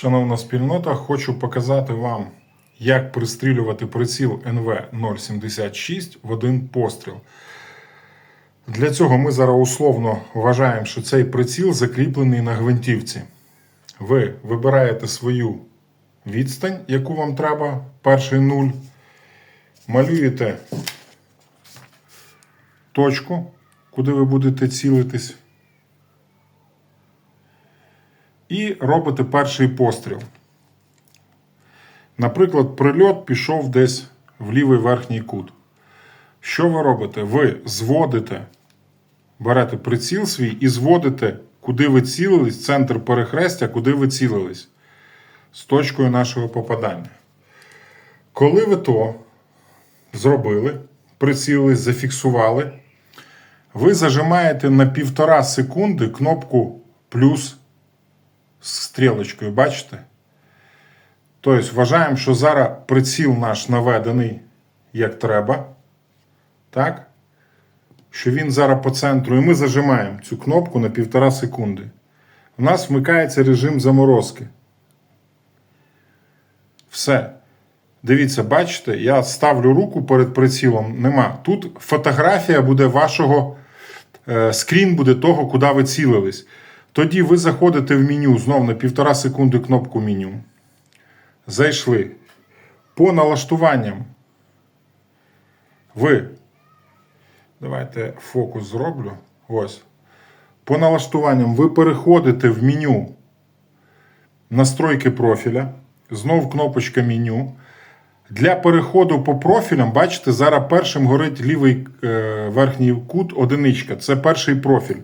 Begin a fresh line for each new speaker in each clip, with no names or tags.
Шановна спільнота, хочу показати вам, як пристрілювати приціл НВ-076 в один постріл. Для цього ми зараз условно вважаємо, що цей приціл закріплений на гвинтівці. Ви вибираєте свою відстань, яку вам треба, перший нуль. Малюєте точку, куди ви будете цілитись. І робите перший постріл. Наприклад, прильот пішов десь в лівий верхній кут. Що ви робите? Ви зводите, берете приціл свій і зводите, куди ви цілились, центр перехрестя, куди ви цілились з точкою нашого попадання. Коли ви то зробили, прицілились, зафіксували, ви зажимаєте на півтора секунди кнопку плюс з стрілочкою, бачите? Тобто, вважаємо, що зараз приціл наш наведений як треба. Так? Що він зараз по центру, і ми зажимаємо цю кнопку на півтора секунди. У нас вмикається режим заморозки. Все. Дивіться, бачите, я ставлю руку перед прицілом. Нема. Тут фотографія буде вашого, е, скрін буде того, куди ви цілились. Тоді ви заходите в меню знов на півтора секунди кнопку меню. Зайшли. По налаштуванням. Ви. Давайте фокус зроблю. Ось. По налаштуванням ви переходите в меню настройки профіля. Знов кнопочка меню. Для переходу по профілям, бачите, зараз першим горить лівий е, верхній кут одиничка. Це перший профіль.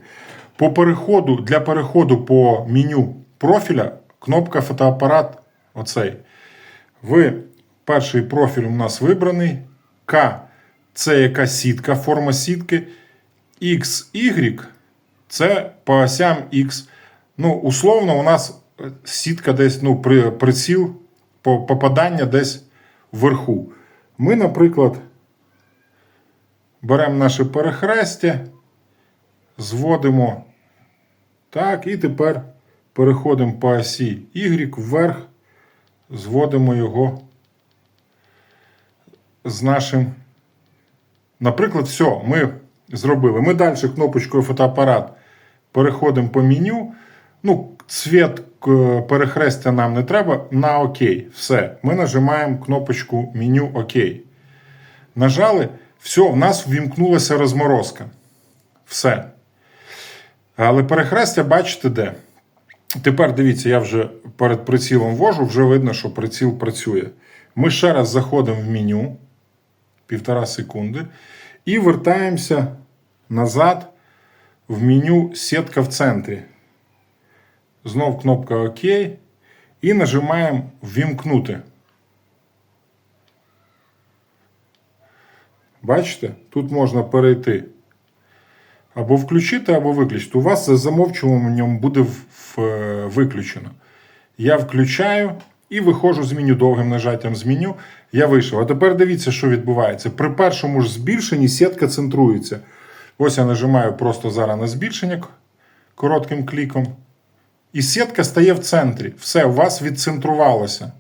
По переходу, для переходу по меню профіля кнопка фотоапарат. Оцей. Ви перший профіль у нас вибраний. К це яка сітка, форма сітки. X, Y це по осям X. Ну, условно, у нас сітка десь, ну, при, приціл по попадання десь вверху. Ми, наприклад, беремо наше перехрестя, зводимо. Так, і тепер переходимо по осі Y вверх, зводимо його з нашим. Наприклад, все, ми зробили. Ми далі кнопочкою фотоапарат переходимо по меню. Ну, цвіт е, перехрестя нам не треба. На ОК. Все. Ми нажимаємо кнопочку меню ОК. Нажали, все, в нас ввімкнулася розморозка. Все. Але перехрестя бачите де. Тепер дивіться, я вже перед прицілом ввожу, вже видно, що приціл працює. Ми ще раз заходимо в меню півтора секунди. І вертаємося назад в меню сітка в центрі. Знов кнопка ОК. І нажимаємо Ввімкнути. Бачите? Тут можна перейти. Або включити, або виключити. У вас за замовчуванням буде е, виключено. Я включаю і виходжу з меню довгим нажаттям з меню. Я вийшов. А тепер дивіться, що відбувається. При першому ж збільшенні сітка центрується. Ось я нажимаю просто зараз на збільшення коротким кліком. І сітка стає в центрі. Все, у вас відцентрувалося.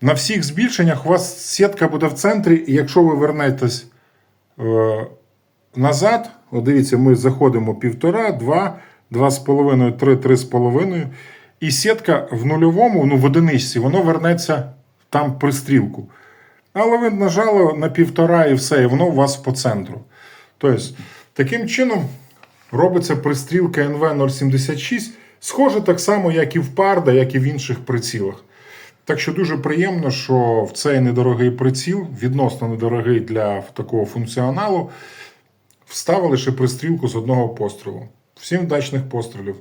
На всіх збільшеннях у вас сітка буде в центрі, і якщо ви вернетесь е, назад, от дивіться, ми заходимо півтора, два, два з половиною, три, три з половиною. І сітка в нульовому, ну в одиничці, воно вернеться там при стрілку. Але ви нажали на півтора і все, і воно у вас по центру. Тобто, таким чином робиться пристрілка НВ-076. Схоже так само, як і в Парда, як і в інших прицілах. Так що дуже приємно, що в цей недорогий приціл, відносно недорогий для такого функціоналу, вставили ще пристрілку з одного пострілу. Всім вдачних пострілів!